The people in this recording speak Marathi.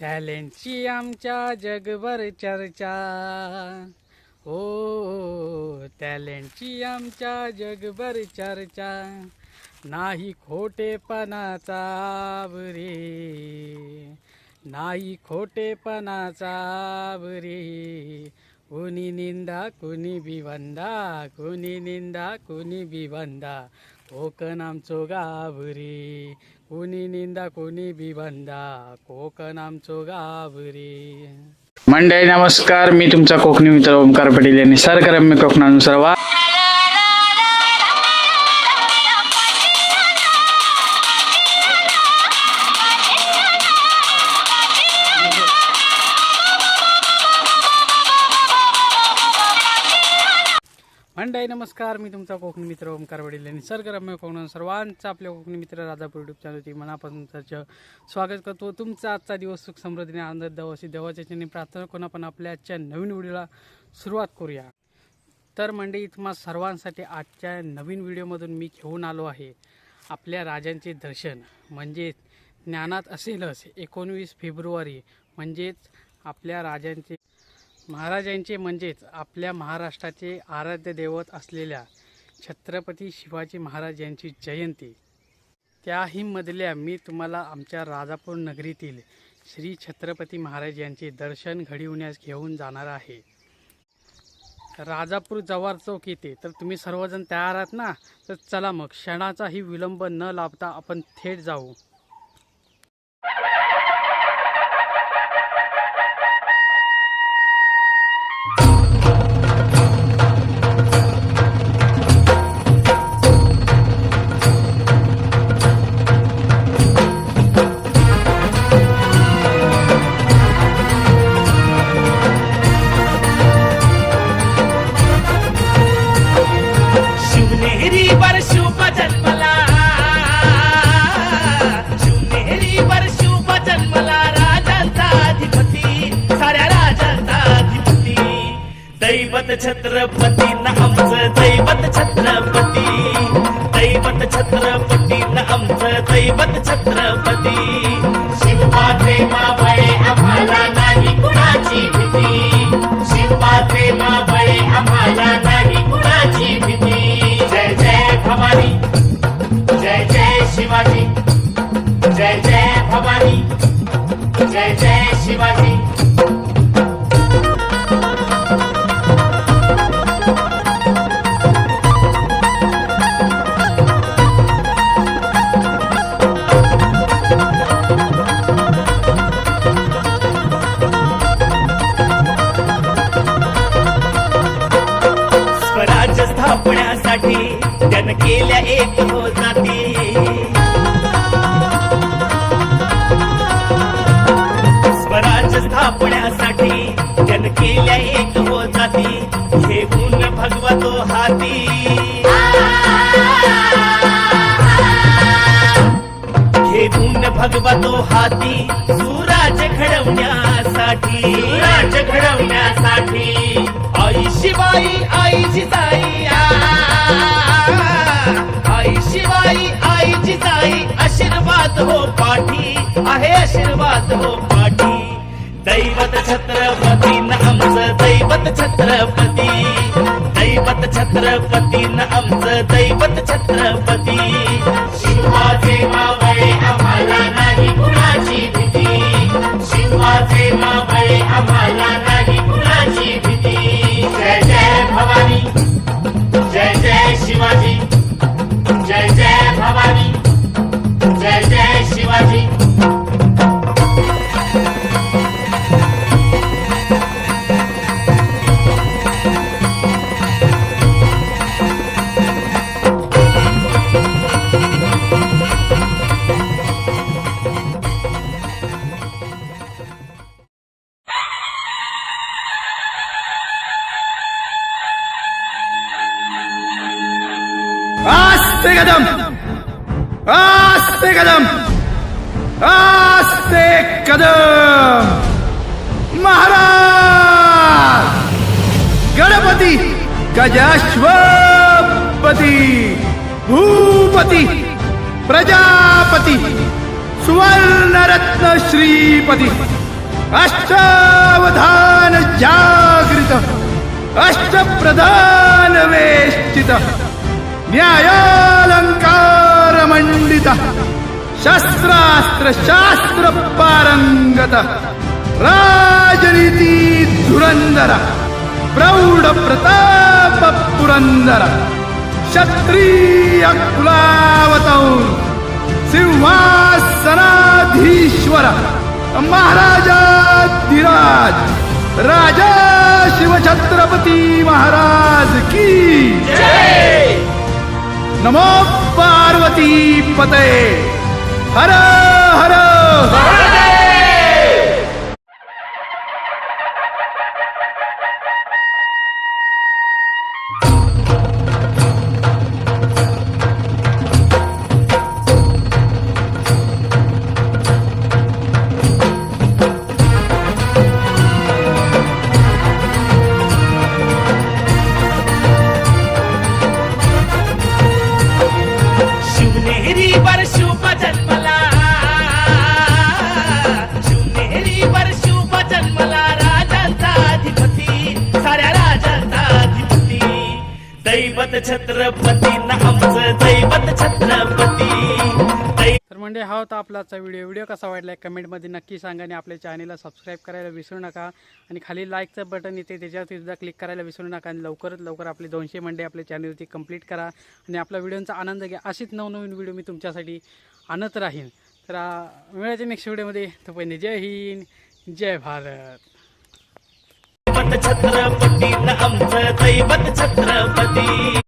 टॅलेंटची आमच्या जगभर चर्चा. हो टॅलेंटची आमच्या जगभर चर्चा. नाही खोटेपणाचा बरे नाही खोटेपणाचा बरे कुणी निंदा कुणी बिवंदा कुणी निंदा कुणी बिवंदा. कोकण आमचो गाभरी. कोणी निंदा कोणी बिबंदा. कोकण आमचो गाभरी. मंडळी नमस्कार. मी तुमचा कोकणी मित्र ओमकार पटेल यांनी सरकारम्य कोकणानुसार वा मंडळी नमस्कार. मी तुमचा कोकणी मित्र ओमकार वडील आणि सरगरम्य कोकण सर्वांचा आपल्या कोकणी मित्र राजापूर युट्यूब चॅनलची मनापासून त्याचं स्वागत करतो. तुमचा आजचा दिवस सुख समृद्धीने आनंद द्यावा अशी देवाच्या चरणी प्रार्थना करून आपण आपल्या आजच्या नवीन व्हिडिओला सुरुवात करूया. तर मंडळी तुम्हा सर्वांसाठी आजच्या नवीन व्हिडिओमधून मी घेऊन आलो आहे. आपल्या राजांचे दर्शन म्हणजेच ज्ञानात असेलच एकोणवीस फेब्रुवारी म्हणजेच आपल्या राजांचे महाराजांचे म्हणजेच आपल्या महाराष्ट्राचे आराध्य दैवत असलेल्या छत्रपती शिवाजी महाराज यांची जयंती. त्याही मधल्या मी तुम्हाला आमच्या राजापूर नगरीतील श्री छत्रपती महाराज यांचे दर्शन घडविण्यास घेऊन जाणार आहे. राजापूर जव्हार चौक येते तर तुम्ही सर्वजण तयार आहात ना? तर चला मग क्षणाचाही विलंब न लाभता आपण थेट जाऊ. दैवत छत्रपती ना आमचं दैवत छत्रपती. दैवत छत्रपती ना आमचं दैवत छत्रपती. शिवबाचे मावळे आम्हाला स्थापण्यासाठी त्यानं केल्या एक हो जाती. स्वराज्य स्थापण्यासाठी त्यानं केल्या एक हो जाती. घेऊन भगवतो हाती. घेऊन भगवतो हाती सुराज घडवण्यासाठी. सुराज घडवण्यासाठी. आई शिवाई आई जिजाई आशीर्वाद हो पाठी आहे आशीर्वाद हो पाठी. दैवत छत्रपती न आमचं दैवत छत्रपती. दैवत छत्रपती न आमचं दैवत छत्रपती. आस्ते कदम आस्ते कदम आस्ते कदम महाराज गणपती गजाश्वपती भूपती प्रजापती सुवर्णरत्न श्रीपती अष्टावधान जागृत अष्टप्रधान वेष्टित न्यायालंकार मंडित शस्त्रास्त्र शास्त्र पारंगत राजनीती धुरंदर प्रौढ प्रताप पुरंदर क्षत्रिय कुलावतौर सिंहासनाधीश्वर महाराजाधिराज राजा शिवछत्रपती महाराज की नमो पार्वती पते हर हर। दैवत छत्रपती आमचं दैवत छत्रपती. तर म्हणजे हा होता आपलाचा व्हिडिओ. व्हिडिओ कसा वाटला कमेंटमध्ये नक्की सांगा आणि आपल्या चॅनलला सबस्क्राईब करायला विसरू नका. आणि खाली लाईकचं बटन येते त्याच्यावरती सुद्धा क्लिक करायला विसरू नका. आणि लवकरात लवकर आपले दोनशे मंडे आपल्या चॅनलवरती कंप्लीट करा. आणि आपल्या व्हिडिओचा आनंद घ्या. अशीच नवनवीन व्हिडिओ मी तुमच्यासाठी आणत राहीन. तर मिळायचे नेक्स्ट व्हिडिओमध्ये तो पहिले जय हिंद जय भारत. छत्रपती. आमचं दैवत छत्रपती.